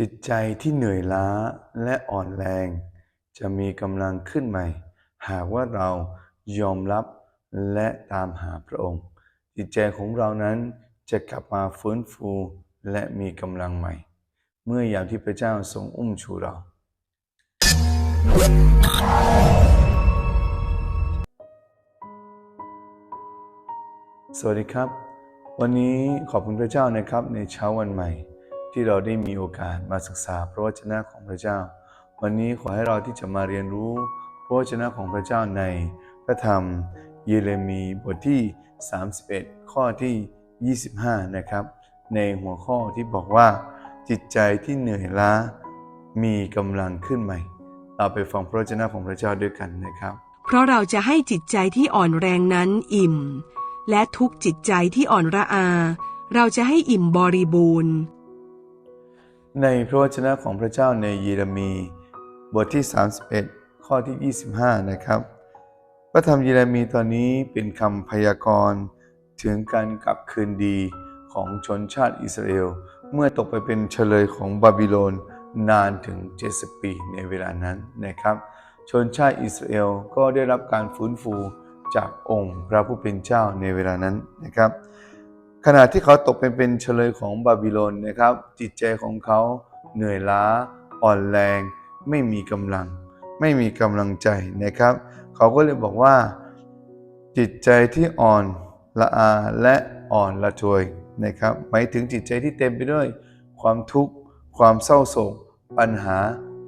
จิตใจที่เหนื่อยล้าและอ่อนแรง จะมีกำลังขึ้นใหม่ หากว่าเรายอมรับและตามหาพระองค์ จิตใจของเรานั้นจะกลับมาฟื้นฟูและมีกำลังใหม่ เมื่อยามที่พระเจ้าทรงอุ้มชูเรา สวัสดีครับ วันนี้ขอบคุณพระเจ้านะครับในเช้าวันใหม่ ที่เราได้มีโอกาสมาศึกษาพระวจนะของพระเจ้า วันนี้ขอให้เราที่จะมาเรียนรู้พระวจนะของพระเจ้าในพระธรรมเยเรมีบทที่ 31 ข้อที่ 25 นะครับ ในหัวข้อที่บอกว่า จิตใจที่เหนื่อยล้ามีกำลังขึ้นใหม่ เราไปฟังพระวจนะของพระเจ้าด้วยกันนะครับ เพราะเราจะให้จิตใจที่อ่อนแรงนั้นอิ่ม และทุกจิตใจที่อ่อนระอา เราจะให้อิ่มบริบูรณ์ ในพระวจนะของพระเจ้าในเยเรมี บทที่ 31 ข้อที่ 25 นะครับ พระธรรมเยเรมีตอนนี้เป็นคำพยากรณ์ถึงการกลับคืนดีของชนชาติอิสราเอล เมื่อตกไปเป็นเฉลยของบาบิโลนนานถึง 70 ปีในเวลานั้นนะครับ ชนชาติอิสราเอลก็ได้รับการฟื้นฟูจากองค์พระผู้เป็นเจ้าในเวลานั้นนะครับ ขณะที่เขาตกเป็นเป็นเฉลยของบาบิโลนนะครับ จิตใจของเขาเหนื่อยล้า อ่อนแรง ไม่มีกำลัง ไม่มีกำลังใจนะครับ เขาก็เลยบอกว่า จิตใจที่อ่อนละอาและอ่อนละทวยนะครับหมายถึงจิตใจที่เต็มไปด้วย ความทุกข์ ความเศร้าโศก ปัญหา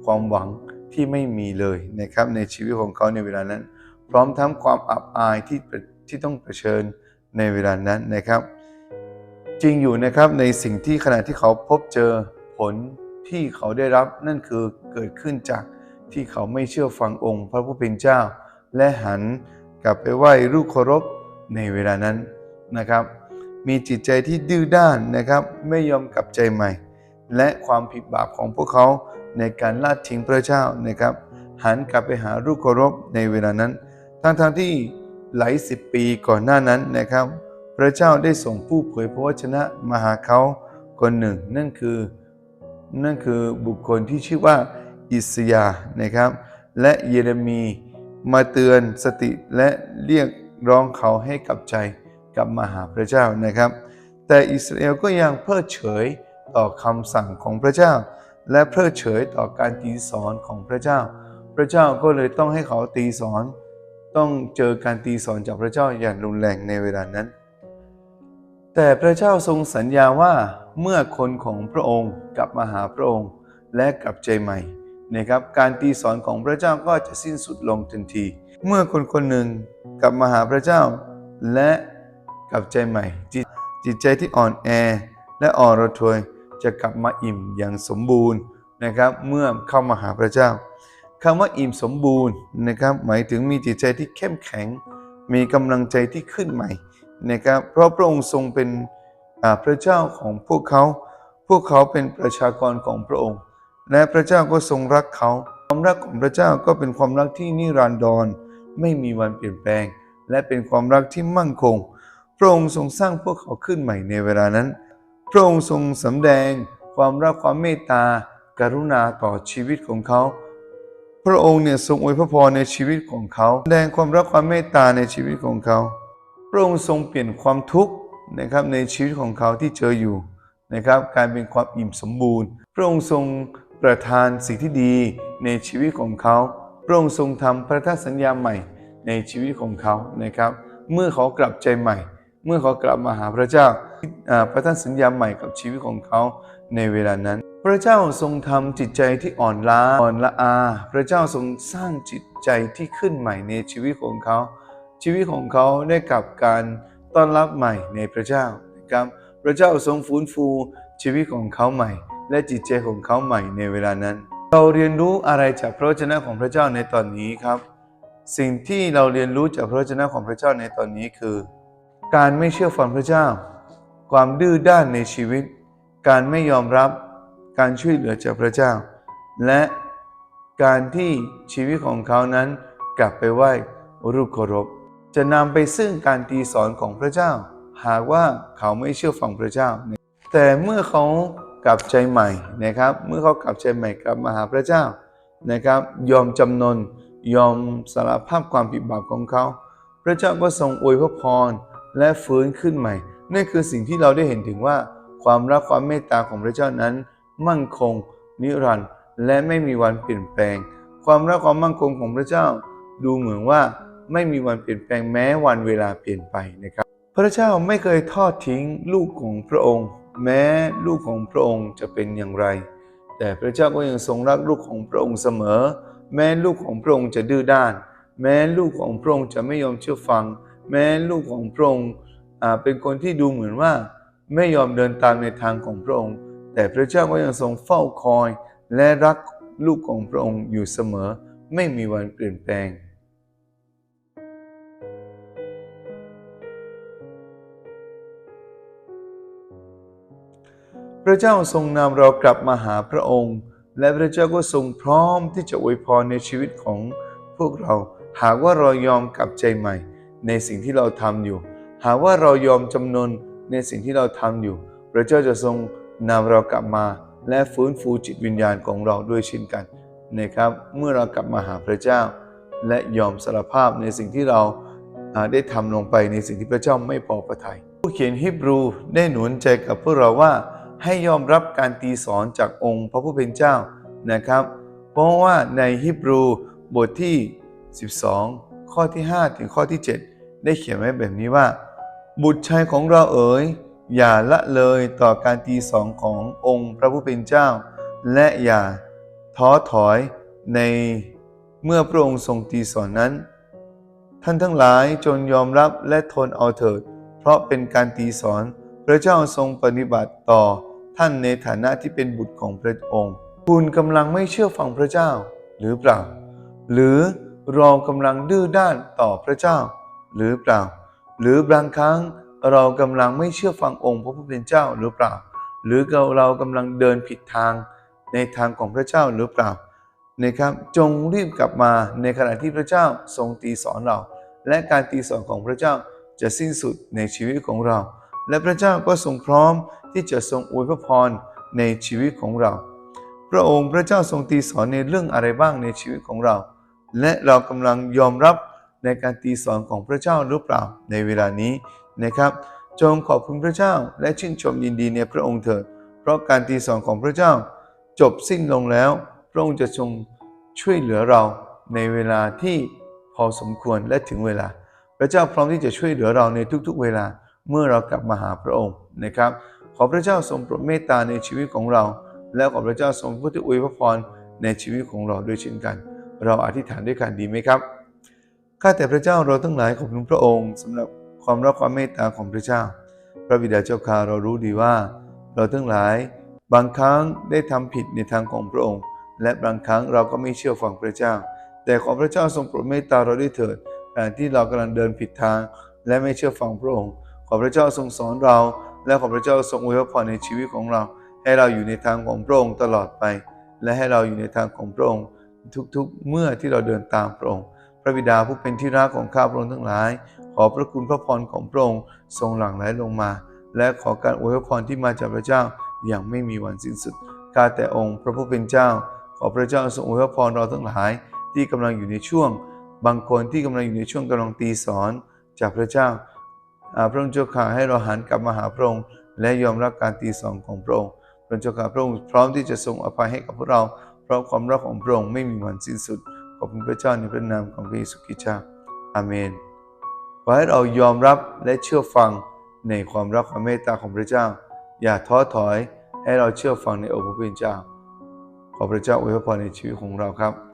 ความหวังที่ไม่มีเลยนะครับ ในชีวิตของเขาในเวลานั้น พร้อมทั้งความอับอายที่ที่ต้องเผชิญในเวลานั้นนะครับ จริงอยู่นะครับในสิ่งที่ขณะที่เขาพบเจอผลที่เขาได้รับนั่นคือเกิดขึ้นจากที่เขาไม่เชื่อฟังองค์ พระผู้เป็นเจ้า และหันกลับไปไหว้รูปเคารพในเวลานั้นนะครับ มีจิตใจที่ดื้อด้านนะครับ ไม่ยอมกลับใจใหม่ และความผิดบาปของพวกเขาในการลาดทิ้งพระเจ้านะครับ หันกลับไปหารูปเคารพในเวลานั้นทั้งๆทที่หลายสิบปีก่อนหน้านั้นนะครับ พระเจ้าได้ส่งผู้เผยพระวจนะมาหาเขาคนหนึ่ง นั่นคือนั่นคือบุคคลที่ชื่อว่าอิสยาห์นะครับ และเยเรมีมาเตือนสติและเรียกร้องเขาให้กลับใจกลับมาหาพระเจ้านะครับ แต่อิสราเอลก็ยังเพิกเฉยต่อคำสั่งของพระเจ้า และเพิกเฉยต่อการตีสอนของพระเจ้า พระเจ้าก็เลยต้องให้เขาตีสอน ต้องเจอการตีสอนจากพระเจ้าอย่างรุนแรงในเวลานั้น แต่พระเจ้าทรงสัญญาว่าเมื่อคนของพระองค์กลับมาหาพระองค์และกลับใจใหม่นะครับการตีสอนของพระเจ้าก็จะสิ้นสุดลงทันที เมื่อคนคนหนึ่งกลับมาหาพระเจ้า และกลับใจใหม่ จิตจิตใจที่อ่อนแอและอ่อนระทวยจะกลับมาอิ่มอย่างสมบูรณ์นะครับเมื่อเข้ามาหาพระเจ้าคำว่าอิ่มสมบูรณ์นะครับหมายถึงมีจิตใจที่เข้มแข็ง มีกำลังใจที่ขึ้นใหม่ นะครับเพราะพระองค์ทรงเป็นพระเจ้าของพวกเขา พวกเขาเป็นประชากรของพระองค์ และพระเจ้าก็ทรงรักเขา ความรักของพระเจ้าก็เป็นความรักที่นิรันดรไม่มีวันเปลี่ยนแปลง และเป็นความรักที่มั่นคง พระองค์ทรงสร้างพวกเขาขึ้นใหม่ในเวลานั้น พระองค์ทรงสำแดง ความรักความเมตตากรุณาต่อชีวิตของเขา พระองค์เนี่ยทรงอวยพระพรในชีวิตของเขา แสดงความรักความเมตตาในชีวิตของเขา พระองค์ทรงเปลี่ยนความทุกข์นะครับในชีวิตของเขาที่เจออยู่นะครับกลายเป็นความอิ่มสมบูรณ์ พระองค์ทรงประทานสิ่งที่ดีในชีวิตของเขา พระองค์ทรงทำพันธสัญญาใหม่ในชีวิตของเขานะครับ เมื่อเขากลับใจใหม่ เมื่อเขากลับมาหาพระเจ้าอ่าพัสัญญาใหม่กับชีวิตของเขาในเวลานั้น พระเจ้าทรงทำจิตใจที่อ่อนล้าอ่อนละอา พระเจ้าทรงสร้างจิตใจที่ขึ้นใหม่ในชีวิตของเขา ชีวิตของเขาได้กับการต้อนรับใหม่ในพระเจ้านะครับพระเจ้าทรงฟื้นฟูชีวิตของเขาใหม่ และจิตใจของเขาใหม่ในเวลานั้น เราเรียนรู้อะไรจากพระวจนะของพระเจ้าในตอนนี้ครับ สิ่งที่เราเรียนรู้จากพระวจนะของพระเจ้าในตอนนี้คือ การไม่เชื่อฟังพระเจ้า ความดื้อด้านในชีวิต การไม่ยอมรับการช่วยเหลือจากพระเจ้า และการที่ชีวิตของเขานั้นกลับไปไหว้รูปเคารพ จะนำไปซึ่งการตีสอนของพระเจ้า หากว่าเขาไม่เชื่อฟังพระเจ้า แต่เมื่อเขากลับใจใหม่นะครับ เมื่อเขากลับใจใหม่กลับมาหาพระเจ้านะครับ ยอมจำนนยอมสารภาพความผิดบาปของเขา พระเจ้าก็ทรงอวยพระพรและฟื้นขึ้นใหม่ นั่นคือสิ่งที่เราได้เห็นถึงว่า ความรักความเมตตาของพระเจ้านั้น มั่นคง นิรันดร์และไม่มีวันเปลี่ยนแปลง ความรักความมั่นคงของพระเจ้า ดูเหมือนว่า ไม่มีวันเปลี่ยนแปลงแม้วันเวลาเปลี่ยนไปนะครับ พระเจ้าไม่เคยทอดทิ้งลูกของพระองค์ แม้ลูกของพระองค์จะเป็นอย่างไร แต่พระเจ้าก็ยังทรงรักลูกของพระองค์เสมอ แม้ลูกของพระองค์จะดื้อด้าน แม้ลูกของพระองค์จะไม่ยอมเชื่อฟัง แม้ลูกของพระองค์เป็นคนที่ดูเหมือนว่าไม่ยอมเดินตามในทางของพระองค์ แต่พระเจ้าก็ยังทรงเฝ้าคอย และรักลูกของพระองค์อยู่เสมอ ไม่มีวันเปลี่ยนแปลง ระเจ้าทรงนำเรากลับมาหาพระองค์ และพระเจ้าก็ทรงพร้อมที่จะอวยพรในชีวิตของพวกเราหากว่าเรายอมกลับใจใหม่ ในสิ่งที่เราทำอยู่ หากว่าเรายอมจำนนในสิ่งที่เราทำอยู่ พระเจ้าจะทรงนำเรากลับมาและฟื้นฟูจิตวิญญาณของเราด้วยเช่นกันนะครับเมื่อเรากลับมาหาพระเจ้า และยอมสารภาพในสิ่งที่เราได้ทำลงไปในสิ่งที่พระเจ้าไม่พอพระทยัยผู้เขียนฮิบรูได้หนุนใจกับพวกเราว่า ให้ยอมรับการตีสอนจากองค์พระผู้เป็นเจ้านะครับ เพราะว่าในฮิบรูบทที่ 12 ข้อที่ 5 ถึงข้อที่ 7 ได้เขียนไว้แบบนี้ว่า บุตรชายของเราเอ๋ยอย่าละเลยต่อการตีสอนขององค์พระผู้เป็นเจ้า และอย่าท้อถอยในเมื่อพระองค์ทรงตีสอนนั้น ท่านทั้งหลายจงยอมรับและทนเอาเถิด เพราะเป็นการตีสอนพระเจ้าทรงปฏิบัติต่อ ท่านในฐานะที่เป็นบุตรของพระองค์ คุณกำลังไม่เชื่อฟังพระเจ้าหรือเปล่า หรือเรากำลังดื้อด้านต่อพระเจ้า หรือเปล่า หรือบางครั้งเรากำลังไม่เชื่อฟังองค์พระผู้เป็นเจ้าหรือเปล่า หรือเรากำลังเดินผิดทางในทางของพระเจ้าหรือเปล่านะครับจงรีบกลับมาในขณะที่พระเจ้าทรงตีสอนเรา และการตีสอนของพระเจ้าจะสิ้นสุดในชีวิตของเรา และพระเจ้าก็ทรงพร้อมที่จะทรงอวยพระพรในชีวิตของเรา พระองค์พระเจ้าทรงตีสอนในเรื่องอะไรบ้างในชีวิตของเรา และเรากำลังยอมรับในการตีสอนของพระเจ้าหรือเปล่าในเวลานี้นะครับ จงขอบคุณพระเจ้าและชื่นชมยินดีในพระองค์เถิด เพราะการตีสอนของพระเจ้า จบสิ้นลงแล้ว พระองค์จะทรงช่วยเหลือเราในเวลาที่พอสมควรและถึงเวลา พระเจ้าพร้อมที่จะช่วยเหลือเราในทุกๆ เวลา เมื่อเรากลับมาหาพระองค์นะครับ ขอพระเจ้าทรงโปรดเมตตาในชีวิตของเรา และขอพระเจ้าทรงพุทธอวยพระพรในชีวิตของเราด้วยเช่นกัน เราอธิษฐานด้วยกันดีไหมครับข้าแต่พระเจ้าเราทั้งหลายขอบคุณพระองค์สำหรับความรักความเมตตาของพระเจ้า พระบิดาเจ้าข้าเรารู้ดีว่า เราทั้งหลายบางครั้งได้ทำผิดในทางของพระองค์ และบางครั้งเราก็ไม่เชื่อฟังพระเจ้า แต่ขอพระเจ้าทรงโปรดเมตตาเราด้วยเถิดขณะที่เรากำลังเดินผิดทาง และไม่เชื่อฟังพระองค์ ขอพระเจ้าทรงสอนเรา และขอพระเจ้าทรงอวยพรในชีวิตของเรา ให้เราอยู่ในทางของพระองค์ตลอดไป และให้เราอยู่ในทางของพระองค์ทุกๆเมื่อที่เราเดินตามพระองค์ พระบิดาผู้เป็นที่รักของข้าพระองค์ทั้งหลาย ขอพระคุณพระพรของพระองค์ทรงหลั่งไหลลงมา และขอการอวยพรที่มาจากพระเจ้าอย่างไม่มีวันสิ้นสุดข้าแต่องค์ พระผู้เป็นเจ้า ขอพระเจ้าทรงอวยพรเราทั้งหลาย ที่กำลังอยู่ในช่วง บางคนที่กำลังอยู่ในช่วงกำลังตีสอนจากพระเจ้า พระองค์เจ้าข้าให้เราหันกลับมาหาพระองค์และยอมรับการตีสอนของพระองค์พระองค์เจ้าข้าพระองค์พร้อมที่จะทรงอภัยให้กับพวกเรา เพราะความรักของพระองค์ไม่มีวันสิ้นสุดขอบคุณพระเจ้าในพระนามของพระเยซูคริสต์เจ้าอาเมนขอให้เรายอมรับและเชื่อฟังในความรักความเมตตาของพระเจ้า อย่าท้อถอยให้เราเชื่อฟังในองค์พระผู้เป็นเจ้าขอพระเจ้าอวยพรในชีวิตของเราครับ